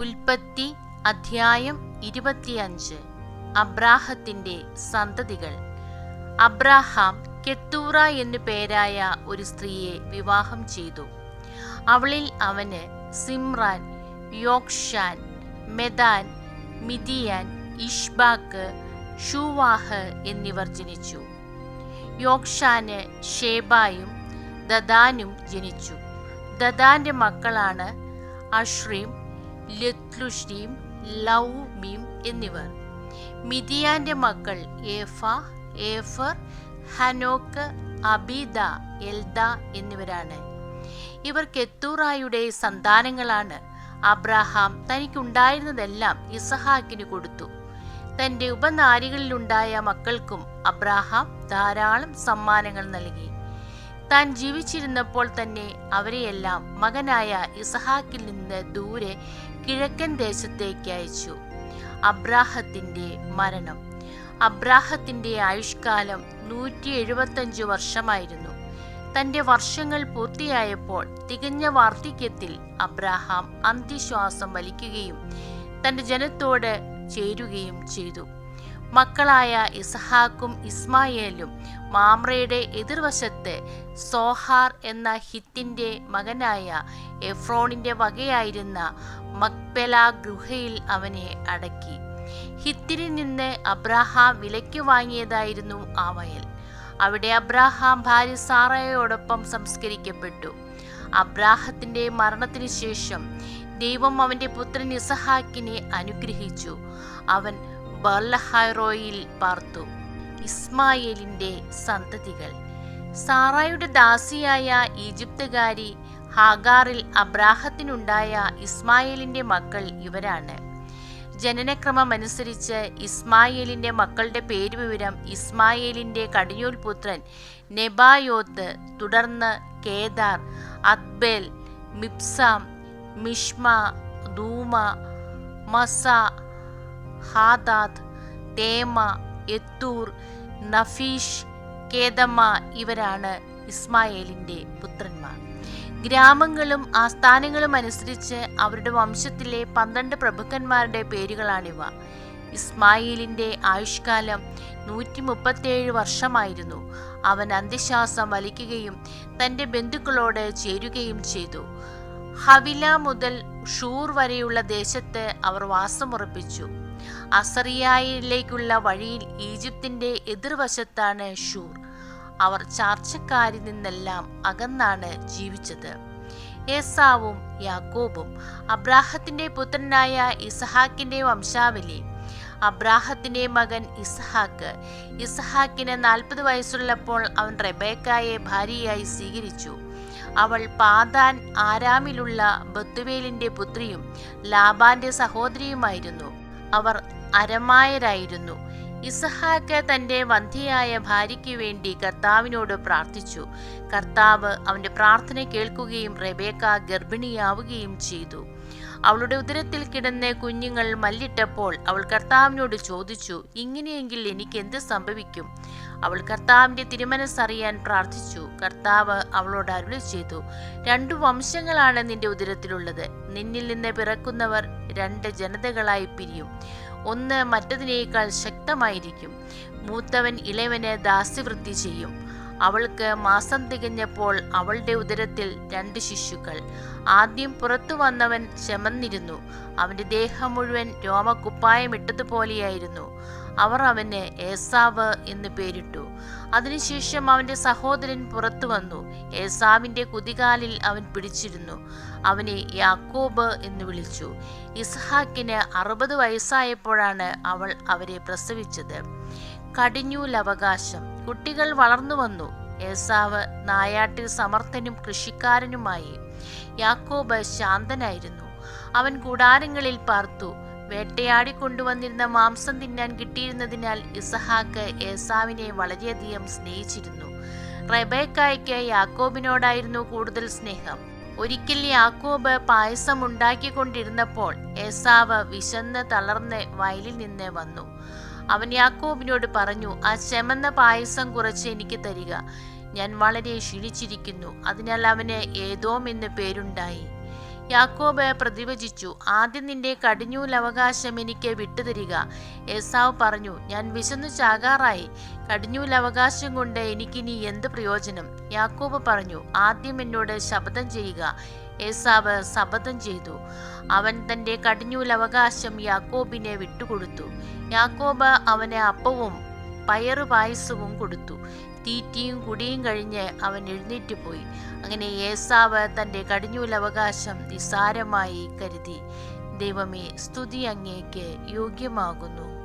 ഉൽപ്പത്തി അധ്യായം ഇരുപത്തിയഞ്ച്. അബ്രാഹത്തിന്റെ സന്തതികൾ. അബ്രാഹാം കെത്തൂറ എന്നു പേരായ ഒരു സ്ത്രീയെ വിവാഹം ചെയ്തു. അവളിൽ അവന് സിമ്രാൻ യോക്ഷാൻ മെദാൻ മിതിയാൻ ഇഷ്ബാക്ക് ഷൂവാഹ് എന്നിവർ ജനിച്ചു. യോക്ഷാന് ഷേബായും ദദാനും ജനിച്ചു. ദദാന്റെ മക്കളാണ് അഷ്രീം ലത്ലുഷീം ലൗമീം എന്നിവർ. മിതിയാന്റെ മക്കൾ ഏഫ ഏഫർ ഹനോക്ക് അബീദ എൽദ എന്നിവരാണ്. ഇവർ കെത്തൂറായുടെ സന്താനങ്ങളാണ്. അബ്രാഹാം തനിക്കുണ്ടായിരുന്നതെല്ലാം ഇസഹാക്കിന് കൊടുത്തു. തന്റെ ഉപനാരികളിലുണ്ടായ മക്കൾക്കും അബ്രഹാം ധാരാളം സമ്മാനങ്ങൾ നൽകി. താൻ ജീവിച്ചിരുന്നപ്പോൾ തന്നെ അവരെയെല്ലാം മകനായ ഇസഹാക്കിൽ നിന്ന് ദൂരെ കിഴക്കൻ ദേശത്തേക്ക് അയച്ചു. അബ്രാഹത്തിന്റെ മരണം. അബ്രാഹത്തിന്റെ ആയുഷ്കാലം നൂറ്റി എഴുപത്തഞ്ച് വർഷമായിരുന്നു. തന്റെ വർഷങ്ങൾ പൂർത്തിയായപ്പോൾ തികഞ്ഞ വാർദ്ധക്യത്തിൽ അബ്രാഹാം അന്ത്യശ്വാസം വലിക്കുകയും തന്റെ ജനത്തോട് ചേരുകയും ചെയ്തു. മക്കളായ ഇസഹാക്കും ഇസ്മായേലും മാമ്രയുടെ എതിർവശത്ത് സോഹാർ എന്ന ഹിത്തിന്റെ മകനായ എഫ്രോണിന്റെ വകയായിരുന്ന മക്പെല ഗുഹയിൽ അവനെ അടക്കി. ഹിത്തിരിൽ നിന്ന് അബ്രാഹാം വിലയ്ക്ക് വാങ്ങിയതായിരുന്നു ആ വയൽ അവിടെ അബ്രാഹാം ഭാര്യ സാറയോടൊപ്പം സംസ്കരിക്കപ്പെട്ടു. അബ്രാഹത്തിന്റെ മരണത്തിനു ശേഷം ദൈവം അവന്റെ പുത്രൻ ഇസഹാക്കിനെ അനുഗ്രഹിച്ചു. അവൻ ബർലഹൈറോയിൽ പാർത്തു. ഇസ്മായേലിന്റെ സന്തതികൾ. സാറായുടെ ദാസിയായ ഈജിപ്തുകാരി ഹാഗാറിൽ അബ്രാഹത്തിനുണ്ടായ ഇസ്മായേലിന്റെ മക്കൾ ഇവരാണ്. ജനനക്രമമനുസരിച്ച് ഇസ്മായേലിന്റെ മക്കളുടെ പേരുവിവരം ഇസ്മായേലിന്റെ കടിഞ്ഞൂൽ പുത്രൻ നെബായോത്ത് തുടർന്ന് കേദാർ അത്ബേൽ മിപ്സാം മിഷ്മ ദൂമ മസ ഹാദാദ് തേമ എത്തൂർ നഫീഷ് കേദമ്മ ഇവരാണ് ഇസ്മായേലിന്റെ പുത്രന്മാർ. ഗ്രാമങ്ങളും ആസ്ഥാനങ്ങളും അനുസരിച്ച് അവരുടെ വംശത്തിലെ പന്ത്രണ്ട് പ്രഭുക്കന്മാരുടെ പേരുകളാണിവ. ഇസ്മായിലിന്റെ ആയുഷ്കാലം നൂറ്റി മുപ്പത്തേഴ് വർഷമായിരുന്നു. അവൻ അന്ത്യശ്വാസം വലിക്കുകയും തന്റെ ബന്ധുക്കളോട് ചേരുകയും ചെയ്തു. ഹവില മുതൽ ഷൂർ വരെയുള്ള ദേശത്ത് അവർ വാസമുറപ്പിച്ചു. അസറിയായിലേക്കുള്ള വഴിയിൽ ഈജിപ്തിന്റെ എതിർവശത്താണ് ഷൂർ. അവർ ചാർച്ചക്കാരിൽ നിന്നെല്ലാം അകന്നാണ് ജീവിച്ചത്. ഏസാവും യാക്കോബും അബ്രാഹത്തിന്റെ പുത്രനായ ഇസഹാക്കിന്റെ വംശാവലി. അബ്രാഹത്തിന്റെ മകൻ ഇസഹാക്ക്. ഇസഹാക്കിന് നാൽപ്പത് വയസ്സുള്ളപ്പോൾ അവൻ റെബേക്കായെ ഭാര്യയായി സ്വീകരിച്ചു. അവൾ പാതാൻ ആരാമിലുള്ള ബത്തുവേലിന്റെ പുത്രിയും ലാബാന്റെ സഹോദരിയുമായിരുന്നു. അവർ അരമായരായിരുന്നു. ഇസഹാക്ക് തന്റെ വന്ധ്യയായ ഭാര്യയ്ക്ക് വേണ്ടി കർത്താവിനോട് പ്രാർത്ഥിച്ചു. കർത്താവ് അവന്റെ പ്രാർത്ഥന കേൾക്കുകയും റെബേക്ക ഗർഭിണിയാവുകയും ചെയ്തു. അവളുടെ ഉദരത്തിൽ കിടന്ന് കുഞ്ഞുങ്ങൾ മല്ലിട്ടപ്പോൾ അവൾ കർത്താവിനോട് ചോദിച്ചു ഇങ്ങനെയെങ്കിൽ എനിക്ക് എന്ത് സംഭവിക്കും? അവൾ കർത്താവിന്റെ തിരുമനസ്സറിയാൻ പ്രാർത്ഥിച്ചു. കർത്താവ് അവളോട് അരുളി ചെയ്തു രണ്ടു വംശങ്ങളാണ് നിന്റെ ഉദരത്തിലുള്ളത്. നിന്നിൽ നിന്ന് പിറക്കുന്നവർ രണ്ട് ജനതകളായി പിരിയും. ഒന്ന് മറ്റതിനേക്കാൾ ശക്തമായിരിക്കും. മൂത്തവൻ ഇളയവന് ദാസ്യവൃത്തി ചെയ്യും. അവൾക്ക് മാസം തികഞ്ഞപ്പോൾ അവളുടെ ഉദരത്തിൽ രണ്ട് ശിശുക്കൾ. ആദ്യം പുറത്തു വന്നവൻ ചെമന്നിരുന്നു അവന്റെ ദേഹം മുഴുവൻ രോമക്കുപ്പായമിട്ടതുപോലെയായിരുന്നു അവർ അവന് ഏസാവ് എന്ന് പേരിട്ടു. അതിനുശേഷം അവന്റെ സഹോദരൻ പുറത്തു വന്നു. ഏസാവിന്റെ കുതികാലിൽ അവൻ പിടിച്ചിരുന്നു. അവനെ യാക്കോബ് എന്ന് വിളിച്ചു. ഇസ്ഹാക്കിന് അറുപത് വയസ്സായപ്പോഴാണ് അവൾ അവരെ പ്രസവിച്ചത്. കടിഞ്ഞൂലവകാശം. കുട്ടികൾ വളർന്നു വന്നു. ഏസാവ് നായാട്ടിൽ സമർത്ഥനും കൃഷിക്കാരനുമായി യാക്കോബ് ശാന്തനായിരുന്നു. അവൻ കൂടാരങ്ങളിൽ പാർത്തു. വേട്ടയാടി കൊണ്ടുവന്നിരുന്ന മാംസം തിന്നാൻ കിട്ടിയിരുന്നതിനാൽ ഇസഹാക്ക് ഏസാവിനെ വളരെയധികം സ്നേഹിച്ചിരുന്നു. റെബേക്കായ്ക്ക് യാക്കോബിനോടായിരുന്നു കൂടുതൽ സ്നേഹം. ഒരിക്കൽ യാക്കോബ് പായസം ഉണ്ടാക്കിക്കൊണ്ടിരുന്നപ്പോൾ ഏസാവ് വിശന്ന് തളർന്ന് വയലിൽ നിന്ന് വന്നു. അവൻ യാക്കോബിനോട് പറഞ്ഞു ആ ചെമന്ന പായസം കുറച്ച് എനിക്ക് തരിക. ഞാൻ വളരെ ക്ഷീണിച്ചിരിക്കുന്നു. അതിനാൽ അവന് ഏതോം എന്ന് പേരുണ്ടായി. യാക്കോബ് പ്രതിവചിച്ചു ആദ്യം നിന്റെ കടിഞ്ഞൂൽ അവകാശം എനിക്ക് വിട്ടുതരിക. ഏസാവ് പറഞ്ഞു ഞാൻ വിശന്നു ചാകാറായി. കടിഞ്ഞൂൽ അവകാശം കൊണ്ട് എനിക്കിനി എന്ത് പ്രയോജനം? യാക്കോബ് പറഞ്ഞു ആദ്യം എന്നോട് ശബ്ദം ചെയ്യുക. ഏസാവ് ശപഥം ചെയ്തു. അവൻ തന്റെ കടിഞ്ഞൂലവകാശം യാക്കോബിനെ വിട്ടുകൊടുത്തു. യാക്കോബ് അവന് അപ്പവും പയറു പായസവും കൊടുത്തു. തീറ്റിയും കുടിയും കഴിഞ്ഞ് അവൻ എഴുന്നേറ്റ് പോയി. അങ്ങനെ ഏസാവ് തന്റെ കടിഞ്ഞൂലവകാശം നിസ്സാരമായി കരുതി. ദൈവമേ സ്തുതി അങ്ങേക്ക് യോഗ്യമാകുന്നു.